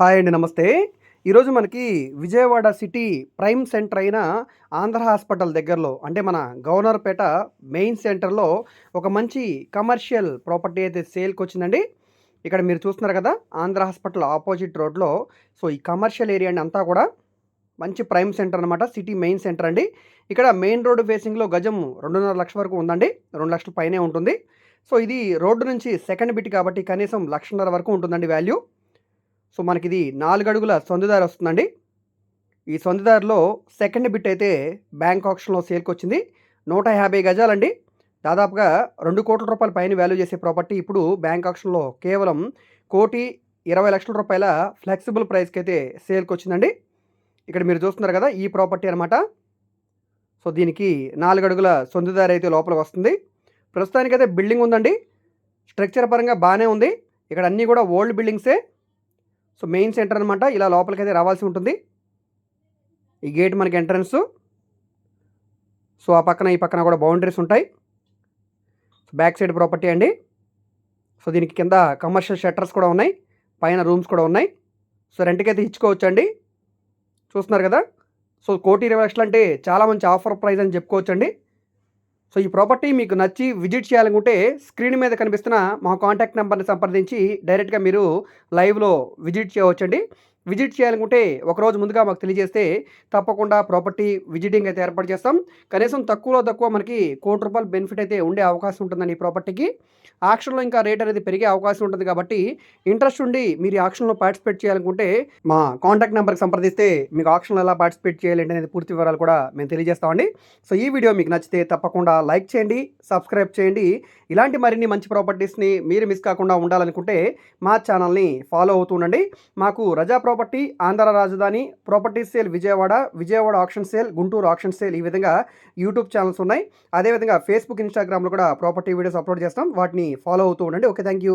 Hi అండి నమస్తే. ఈరోజు మనకి విజయవాడ సిటీ ప్రైమ్ సెంటర్ అయిన ఆంధ్ర హాస్పిటల్ దగ్గరలో అంటే మన గవర్నర్పేట మెయిన్ సెంటర్లో ఒక మంచి కమర్షియల్ ప్రాపర్టీ అయితే సేల్కి వచ్చిందండి. ఇక్కడ మీరు చూస్తున్నారు కదా ఆంధ్ర హాస్పిటల్ ఆపోజిట్ రోడ్లో. సో ఈ కమర్షియల్ ఏరియా అంతా కూడా. మంచి ప్రైమ్ సెంటర్ అనమాట సిటీ మెయిన్ సెంటర్ అండి. ఇక్కడ మెయిన్ రోడ్డు ఫేసింగ్లో గజం రెండున్నర లక్షల వరకు ఉందండి. రెండు లక్షల పైనే ఉంటుంది. సో ఇది రోడ్డు నుంచి సెకండ్ బిట్ కాబట్టి కనీసం లక్షన్నర వరకు ఉంటుందండి వాల్యూ. సో మనకి ఇది నాలుగు అడుగుల సొందుదారి వస్తుందండి. ఈ సొందిదారిలో సెకండ్ బిట్ అయితే బ్యాంక్ ఆప్షన్లో సేల్కి వచ్చింది నూట యాభై గజాలండి. దాదాపుగా రెండు కోట్ల రూపాయల పైన వాల్యూ చేసే ప్రాపర్టీ ఇప్పుడు బ్యాంక్ ఆప్షన్లో కేవలం కోటి ఇరవై లక్షల రూపాయల ఫ్లెక్సిబుల్ ప్రైస్కి అయితే సేల్కి వచ్చిందండి ఇక్కడ మీరు చూస్తున్నారు కదా ఈ ప్రాపర్టీ అనమాట సో దీనికి నాలుగు అడుగుల సొందుదారి అయితే లోపలికి వస్తుంది. ప్రస్తుతానికైతే బిల్డింగ్ ఉందండి. స్ట్రక్చర్ పరంగా బాగానే ఉంది. ఇక్కడ అన్నీ కూడా ఓల్డ్ బిల్డింగ్సే. సో మెయిన్ సెంటర్ అనమాట ఇలా లోపలికి అయితే రావాల్సి ఉంటుంది. ఈ గేట్ మనకి ఎంట్రన్స్. సో ఆ పక్కన ఈ పక్కన కూడా బౌండరీస్ ఉంటాయి. బ్యాక్ సైడ్ ప్రాపర్టీ అండి. సో దీనికి కింద కమర్షియల్ షట్టర్స్ కూడా ఉన్నాయి. పైన రూమ్స్ కూడా ఉన్నాయి. సో రెంట్కి అయితే ఇచ్చుకోవచ్చు అండి చూస్తున్నారు కదా? సో కోటి ఇరవై లక్షలు అంటే చాలా మంచి ఆఫర్ ప్రైస్ అని చెప్పుకోవచ్చండి. సో ఈ ప్రాపర్టీ మీకు నచ్చి విజిట్ చేయాలనుకుంటే స్క్రీన్ మీద కనిపిస్తున్న మా కాంటాక్ట్ నెంబర్ని సంప్రదించి డైరెక్ట్గా మీరు లైవ్లో విజిట్ చేయవచ్చండి. విజిట్ చేయాలనుకుంటే ఒకరోజు ముందుగా మాకు తెలియజేస్తే తప్పకుండా ప్రాపర్టీ విజిటింగ్ అయితే ఏర్పాటు చేస్తాం. కనీసం తక్కువలో తక్కువ మనకి కోటి రూపాయలు బెనిఫిట్ అయితే ఉండే అవకాశం ఉంటుందండి ఈ ప్రాపర్టీకి. ఆక్షన్లో ఇంకా రేట్ అనేది పెరిగే అవకాశం ఉంటుంది కాబట్టి ఇంట్రెస్ట్ ఉండి మీరు ఈ ఆక్షన్లో పార్టిసిపేట్ చేయాలనుకుంటే మా కాంటాక్ట్ నెంబర్కి సంప్రదిస్తే మీకు ఆక్షన్లో ఎలా పార్టిసిపేట్ చేయాలి అనేది పూర్తి వివరాలు కూడా మేము తెలియజేస్తామండి. సో ఈ వీడియో మీకు నచ్చితే తప్పకుండా లైక్ చేయండి సబ్స్క్రైబ్ చేయండి. ఇలాంటి మరిన్ని మంచి ప్రాపర్టీస్ని మీరు మిస్ కాకుండా ఉండాలనుకుంటే మా ఛానల్ని ఫాలో అవుతూ ఉండండి. మాకు రజా ప్రాపర్టీ ఆంధ్ర రాజధాని property sale Vijayawada Vijayawada option sale Guntur option sale ఈ విధంగా యూట్యూబ్ ఛానల్స్ ఉన్నాయి. అదేవిధంగా ఫేస్బుక్ ఇన్స్టాగ్రామ్లో కూడా ప్రాపర్టీ వీడియోస్ అప్లోడ్ చేస్తాం. వాటిని ఫాలో అవుతూ ఉండండి. Okay thank you